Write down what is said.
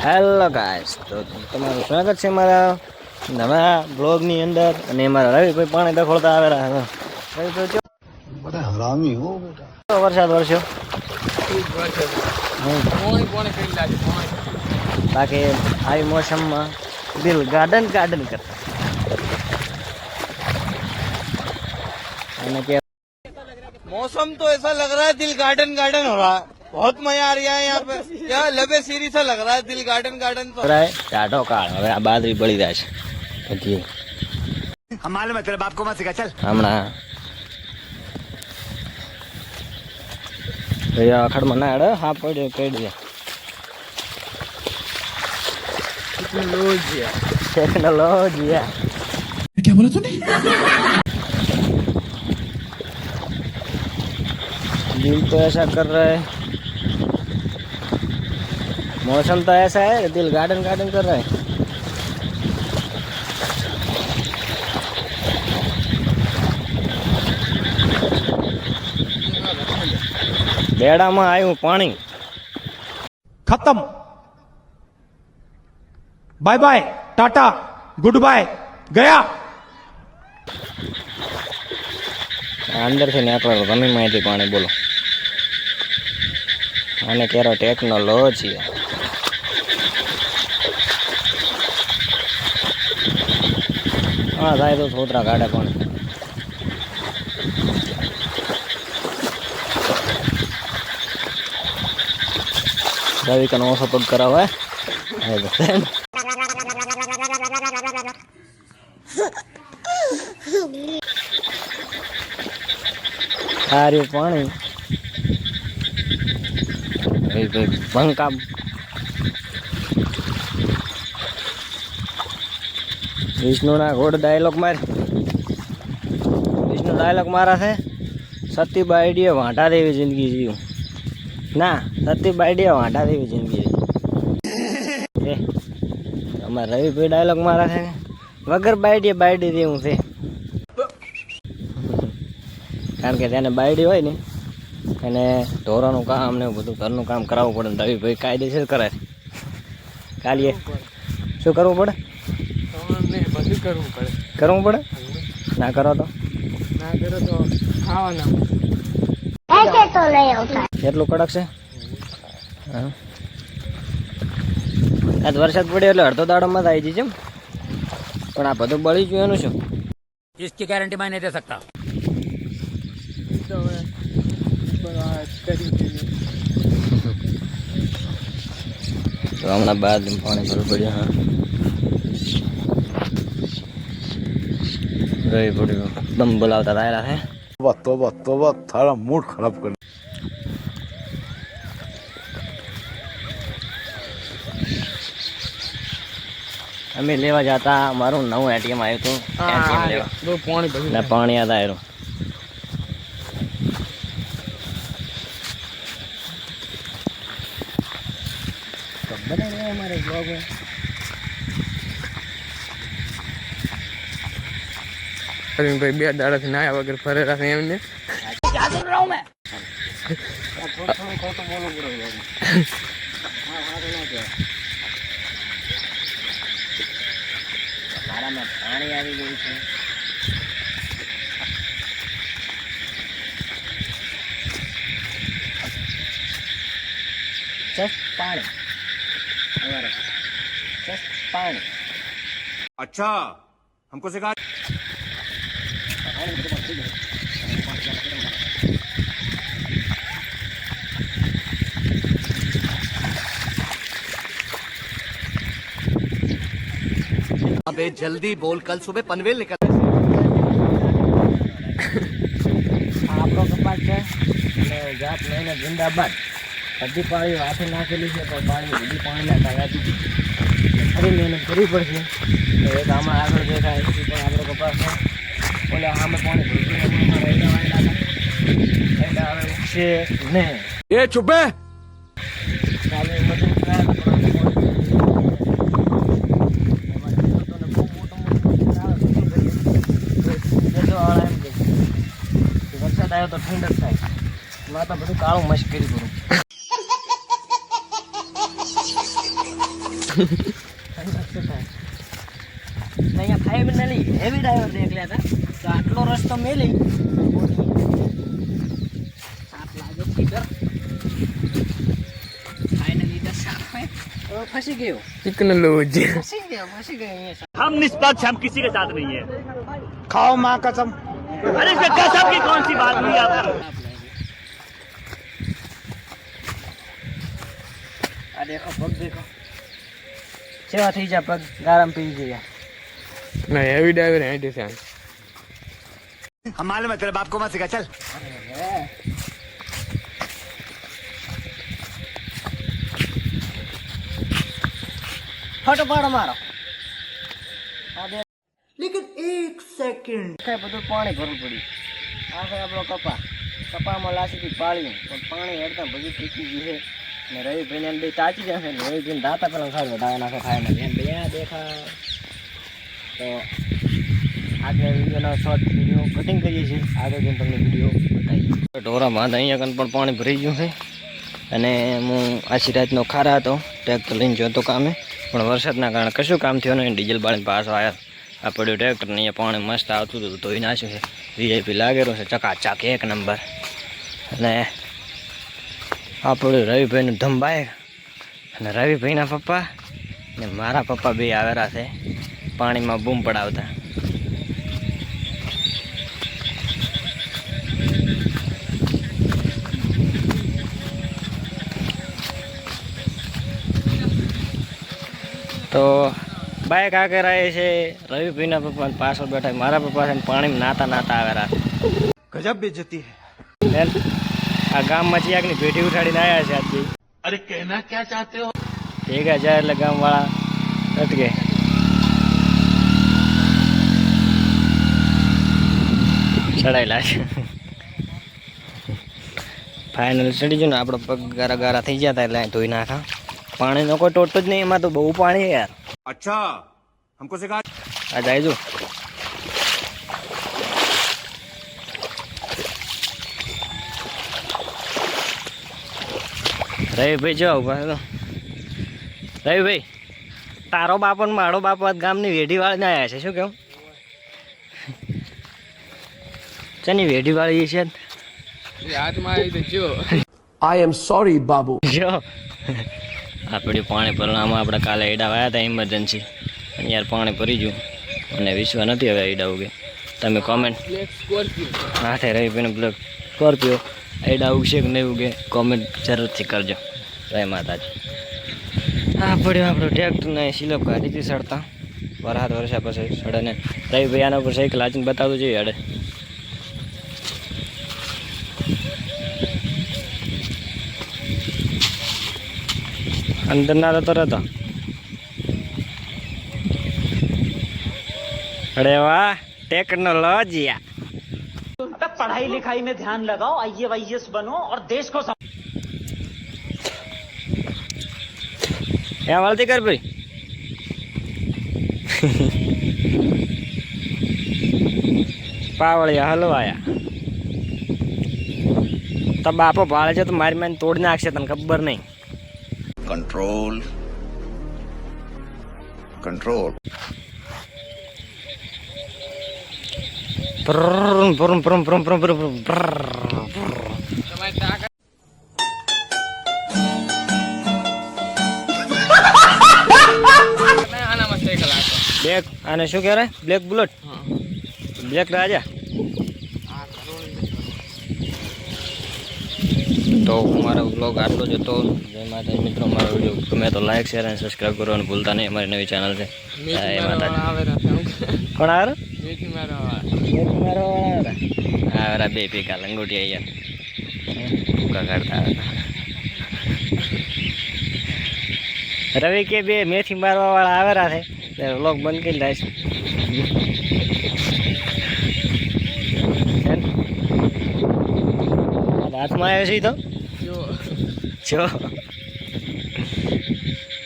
Hello guys તો તમારું સ્વાગત છે મારા નવા બ્લોગની અંદર અને મારા રવિભાઈ પાણી દખોડતા આવેલા હતા રવિભાઈ ચો बड़ा हरामी हो बेटा કેવો વરસાદ વરસ્યો હમ. બાકી આવી મોસમમાં દિલ ગાર્ડન ગાર્ડન કરતા અને કે मौसम तो ऐसा लग रहा है दिल गार्डन गार्डन हो रहा है बहुत मजा आ रहा है यहाँ पे क्या लबे सीरी सा लग रहा है दिल गार्डन गार्डन तो ભરાય ટાઢો કાળ હવે આ બાદરી બળી જાય છે હજી हम मालूम है तेरे बाप को मत सिखा चल હમણાં ભૈયા અખાડમાં ના અડે હા પડ્યો પડ્યો टेक्नोलॉजी क्या बोला तूने दिल तो ऐसा कर रहा है मौसम तो ऐसा है दिल गार्डन गार्डन कर रहा है બેડામાં આવ્યું પાણી खत्म bye bye tata good bye गया અંદરથી નીકળેલું તમે માહિતી પાણી બોલો આને કેરો ટેકનોલોજી હા થાય તો છોતરા કાઢે પણ. રવિ કનો ઓછો પગ કરાવે સારું પાણી. એ ભાઈ બંકા વિષ્ણુના ઘોડ ડાયલોગ માર. વિષ્ણુ ડાયલોગ મારા છે. સતી બાયડીએ વાંટા દેવી જિંદગી જીવું. ના સતી બાયડીએ વાંટા દેવી જિંદગી જીવું. અમારે રવિભાઈ ડાયલોગ મારા છે વગર બાયડીએ બાયડી દેવું છે. કારણ કે તેને બાયડી હોય ને, એને ઢોરાનું કામ ને બધું ઘરનું કામ કરાવવું પડે ને રવિભાઈ કાયદેસર કરે કાલીએ. શું કરવું પડે? કરવું પડે કરવું પડે ના કરો તો ના કરો તો ખાવાના ऐसे तो नहीं होता એટલું કડક છે હા આજ વરસાદ પડ્યો એટલે અડધો દાડોમાં જ આવી જશે એમ. પણ આ બધું બળી ગયું એનું શું इसकी गारंटी मैं नहीं दे सकता તો હવે બરાબર કરી દઈએ તો હમણાં બાદ પાણી ભરવું પડ્યું હા રહી પડ્યું દમ બોલાવતા આવેલા હે તોબા તોબા તારા મૂડ ખરાબ કરી. અમે લેવા જતા. મારું નવું એટીએમ આવ્યું હતું. એટીએમ લેવા. પાણી હતા પાણી આવ્યું ખબર અમારે ભાઈ બે દાડાથી નાયા વગર ફરે રાખે એમને મારામાં પાણી આવી ગયું છે જસ્ટ પાણી અમારે જસ્ટ પાણી अच्छा हमको सिखा अबे जल्दी बोल कल सुबह पनवेल निकल આ આપણો કપાસ છે અને જાત લઈને જિંદાબાદ બધી પાણી હાથે નાખેલી છે પણ પાણી બધી પાણીના કાયા દીધી ફરી મહેનત કરવી પડશે તો એક આમાં આગળ દેખાય એ પણ આપણો કપાસ છે ઓલે સામે પાણી ભરતું એમાં રૈડા વાળેલા હતા. રૈડા હવે ઉગશે નહીં ये चुप है કાલે મજૂર વરસાદ આવ્યો તો ઠંડક થાય માં તો બધું કાળું મસ્કરી કરું ઠંડક શું થાય ને અહીંયા ફાઇનલી હેવી ડ્રાઈવર દેખલ્યા હતા તો આટલો રસ્તો મેલી સાપ લાગે ટીચર ફાઇનલી તો સાપ હે તો ફસી ગયો टेक्नोलॉजी ફસી ગયો ફસી ગયો અહીંયા हम निष्पक्ष हम किसी के साथ नहीं है खाओ माँ कसम अरे इसमें कसम की कौन सी बात हुई आप સાપ લાગ્યો આ દેખો પગ દેખો સેવા થઈ જા પગ ગારમ પી ગયા नहीं हैवी ड्राइवर है डिफेंस हम मालूम है तेरे बाप को मत सिखा चल ફોટો પાડો મારો લેકિન એક સેકન્ડ. કઈ બધું પાણી ભરવું પડ્યું. આ છે આપણો કપા. કપામાં લાસીથી પાળ્યું. પણ પાણી હેડતા બધું પીકી ગયું છે. ને રવિભાઈને એમ બે તાચી જશે ને રવિભાઈને દાતા પેલા સારું દાવે નાખો ખાય ને એમ બે દેખા તો આગળ વિડીયોનો શોર્ટ વીડિયો કટિંગ કરીએ છીએ. આગળ જઈને તમને વીડિયો બતાવીએ. ઢોરામાં અહીંયા કન પણ પાણી ભરી ગયું છે. અને હું આછી રાતનો ખારા હતો. ટ્રેક્ટર લઈને જોતો કામે. પણ વરસાદના કારણે કશું કામ થયું નહીં. ડીઝલ બાળીને પાસ આવ્યા આ પડ્યું ટ્રેક્ટર ને અહીંયા પાણી મસ્ત આવતું હતું, ધોઈ નાખ્યું છે. વીઆઈપી લાગેલું છે, ચકાચક એક નંબર અને આ પડ્યું રવિભાઈનું ધમબાઈ અને રવિભાઈના પપ્પા ને મારા પપ્પા બે આવેલા છે, પાણીમાં બૂમ પડાવતા. તો બાઇક આગળ આવી છે? રવિભાઈના પપ્પા પાછળ બેઠા મારા પપ્પા છે પાણી નાતા નાતા આવેલા ગજબ બેજતી જતી આ ગામમાં ચિયાકની ભેટી ઉઠાડીને આવ્યા છે આજથી. અરે કહેના ક્યાં ચાહતે હો? ભેગા જાય એટલે ગામવાળા અટકે. ચડાયેલા છે. ફાઇનલ ચડી ગયું ને આપણો પગ ગારા ગારા થઈ ગયા હતા એટલે ધોઈ નાખા. પાણીનો કોઈ ટોટો જ નહીં એમાં તો બહુ પાણી યાર. अच्छा हमको सिखा આ જાય જો રવિભાઈ જો ઉભા તો રવિભાઈ તારો બાપો ને મારો બાપો આજ ગામની વેઢી વાળીને આવ્યા છે શું કેવું ચની વેઢી વાળી છે आई एम सॉरी बाबू જો આપણે પાણી ભરવામાં આપણે કાલે એડા વાયા હતા ઇમરજન્સી અને યાર પાણી ભરી ગયું. અને વિશ્વ નથી હવે એડા ઉગે. તમે કોમેન્ટ હાથે રહી પીને બ્લેક સ્કોર્પિયો એડા ઉગશે કે નહીં ઉગે કોમેન્ટ જરૂરથી કરજો. જય માતાજી. હા પડ્યો આપણો ટ્રેક્ટરને ને કાઢી હતી સડતા વરસાદ વરસ્યા પછી સડે ને રવિભાઈ આના ઉપર સાયકલ હાચીને બતાવતું જોઈએ અડે અંદર ના રહેતો રહેતો અરે વાહ ટેકનોલોજી पढ़ाई लिखाई में ध्यान लगाओ आई वाई बनो और देश को એ વળતી કર ભાઈ પાવળિયા હલવાયા તો બાપો ભાળે છે તો મારી મારી તોડી નાખશે તને ખબર નહીં control, control. Black, brrrr, brrrr, brrrr, brrrr, brrrr, Black, તો મારો બ્લોગ આટલો જ હતો. જય માતાજી મિત્રો મારો વીડિયો ગમે તો લાઈક શેર અને સબસ્ક્રાઈબ કરવાનું ભૂલતા નહીં. અમારી નવી ચેનલ છે. જય માતાજી. કોણ આવે મેથી મારવા વાળા હા વરા બે પીકા લંગોટી અહીંયા. ભૂકા કાઢતા હતા રવિ કે બે મેથી મારવા વાળા આવેલા છે. એટલે વ્લોગ બંધ કરી લાઈશ હાથમાં આવ્યો છે ઈ તો? જો